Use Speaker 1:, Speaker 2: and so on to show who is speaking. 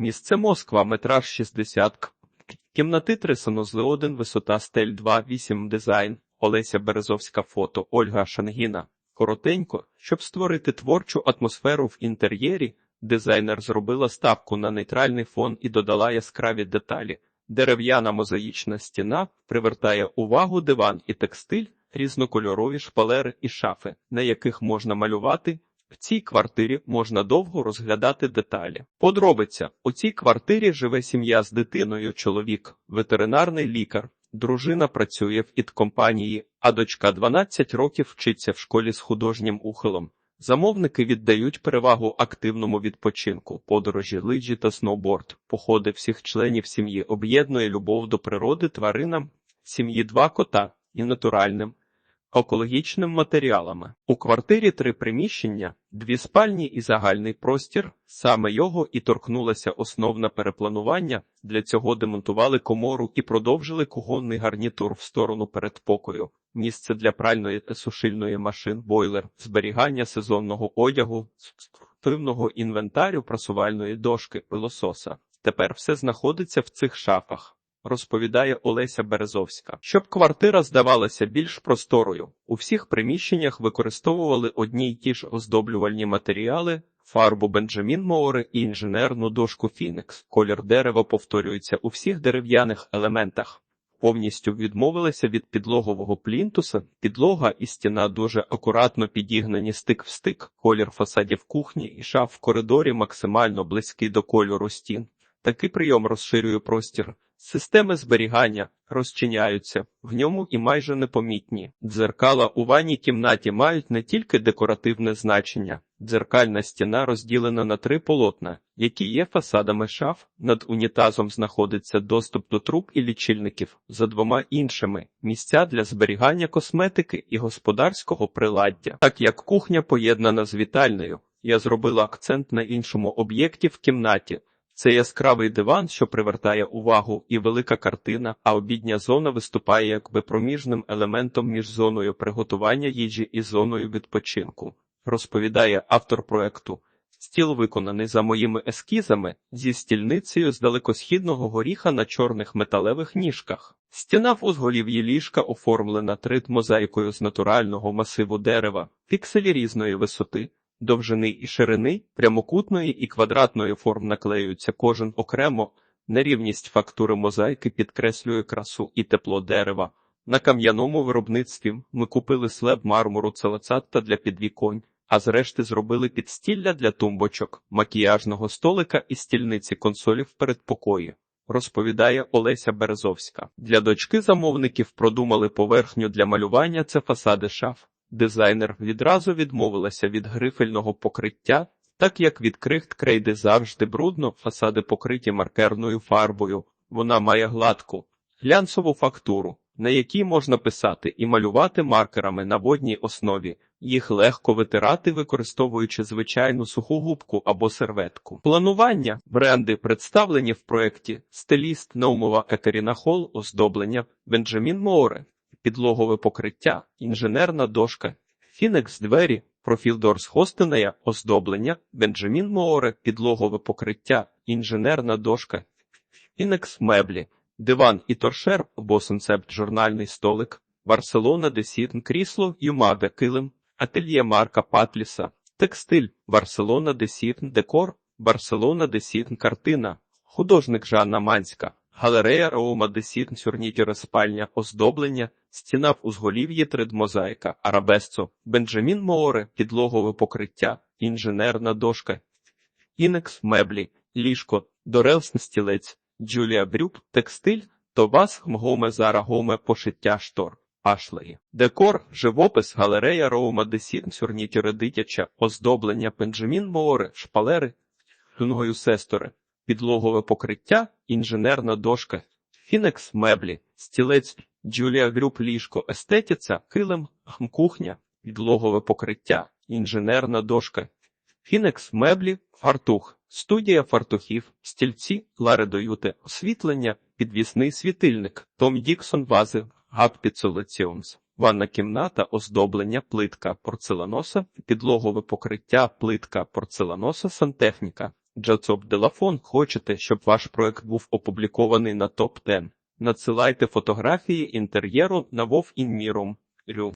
Speaker 1: Місце Москва, метраж 60 к. Кімнати 3 санузли 1, висота стель 2, 8 дизайн, Олеся Березовська фото, Ольга Шангіна. Коротенько, щоб створити творчу атмосферу в інтер'єрі, дизайнер зробила ставку на нейтральний фон і додала яскраві деталі. Дерев'яна мозаїчна стіна привертає увагу диван і текстиль, різнокольорові шпалери і шафи, на яких можна малювати. В цій квартирі можна довго розглядати деталі. Подробиця у цій квартирі живе сім'я з дитиною, чоловік, ветеринарний лікар. Дружина працює в ІТ-компанії, а дочка 12 років вчиться в школі з художнім ухилом. Замовники віддають перевагу активному відпочинку, подорожі, лижі та сноуборд. Походи всіх членів сім'ї об'єднує любов до природи тваринам, сім'ї два кота і натуральним, екологічним матеріалами. У квартирі три приміщення, дві спальні і загальний простір. Саме його і торкнулося основне перепланування. Для цього демонтували комору і продовжили кухонний гарнітур в сторону передпокою. Місце для пральної та сушильної машин, бойлер, зберігання сезонного одягу, спортивного інвентарю, прасувальної дошки, пилососа. Тепер все знаходиться в цих шафах. Розповідає Олеся Березовська. Щоб квартира здавалася більш просторою, у всіх приміщеннях використовували одні й ті ж оздоблювальні матеріали, фарбу Бенджамін Моори і інженерну дошку Фінекс. Колір дерева повторюється у всіх дерев'яних елементах. Повністю відмовилися від підлогового плінтуса, підлога і стіна дуже акуратно підігнані стик в стик, колір фасадів кухні і шаф в коридорі максимально близький до кольору стін. Такий прийом розширює простір. Системи зберігання розчиняються в ньому і майже непомітні. Дзеркала у ванній кімнаті мають не тільки декоративне значення. Дзеркальна стіна розділена на три полотна, які є фасадами шаф. Над унітазом знаходиться доступ до труб і лічильників, за двома іншими місця для зберігання косметики і господарського приладдя. Так як кухня поєднана з вітальною, я зробила акцент на іншому об'єкті в кімнаті. Це яскравий диван, що привертає увагу, і велика картина, а обідня зона виступає якби проміжним елементом між зоною приготування їжі і зоною відпочинку. Розповідає автор проекту. Стіл виконаний за моїми ескізами зі стільницею з далекосхідного горіха на чорних металевих ніжках. Стіна в узголів'ї ліжка оформлена трит мозаїкою з натурального масиву дерева, пікселі різної висоти, довжини і ширини, прямокутної і квадратної форм наклеюються кожен окремо. Нерівність фактури мозаїки підкреслює красу і тепло дерева. На кам'яному виробництві ми купили слеб мармуру целецатта для підвіконь, а зрешти зробили підстілля для тумбочок, макіяжного столика і стільниці консолів в передпокої. Розповідає Олеся Березовська. Для дочки замовників продумали поверхню для малювання це фасади шаф. Дизайнер відразу відмовилася від грифельного покриття, так як від крихт крейди завжди брудно, фасади покриті маркерною фарбою. Вона має гладку, глянцеву фактуру, на якій можна писати і малювати маркерами на водній основі. Їх легко витирати, використовуючи звичайну суху губку або серветку. Планування бренди представлені в проєкті стиліст Наумова Екатеріна Хол, оздоблення Бенджамін Море підлогове покриття, інженерна дошка, Фінекс двері, профіл Дорс Хостинея, оздоблення, Бенджамін Море, підлогове покриття, інженерна дошка, Фінекс меблі, диван і торшер, босенцепт журнальний столик, Барселона Десітн, крісло, Юмаге, килим, ательє Марка Патліса, текстиль, Барселона Десітн, декор, Барселона Десітн, картина, художник Жанна Манська. Галерея Роума Десітн, сюрнітіре спальня, оздоблення, стіна в узголів'ї тридмозаїка, арабесцо, Бенджамін Море, підлогове покриття, інженерна дошка, інекс меблі, ліжко, дорелсн стілець, Джулія Брюк, текстиль, Тобас Гоме Зара Гоме пошиття штор. Ашлеї. Декор, живопис, галерея Роума Десітн, сюрнітіре дитяча, оздоблення, Бенджамін Море, шпалери, Люнгою сестори, підлогове покриття, інженерна дошка, Фінекс меблі, стілець, Джулія Грюп ліжко, естетиця, килим, кухня, підлогове покриття, інженерна дошка, Фінекс меблі, фартух, студія фартухів, стільці, ларедоюте, освітлення, підвісний світильник, Том Діксон вази, габ підсолеціумс. Ванна кімната, оздоблення, плитка, порцеланоса, підлогове покриття, плитка, порцеланоса, сантехніка, Джацоп Делафон хочете, щоб ваш проект був опублікований на топ 10 Надсилайте фотографії інтер'єру на Вов Інмірум. Рю.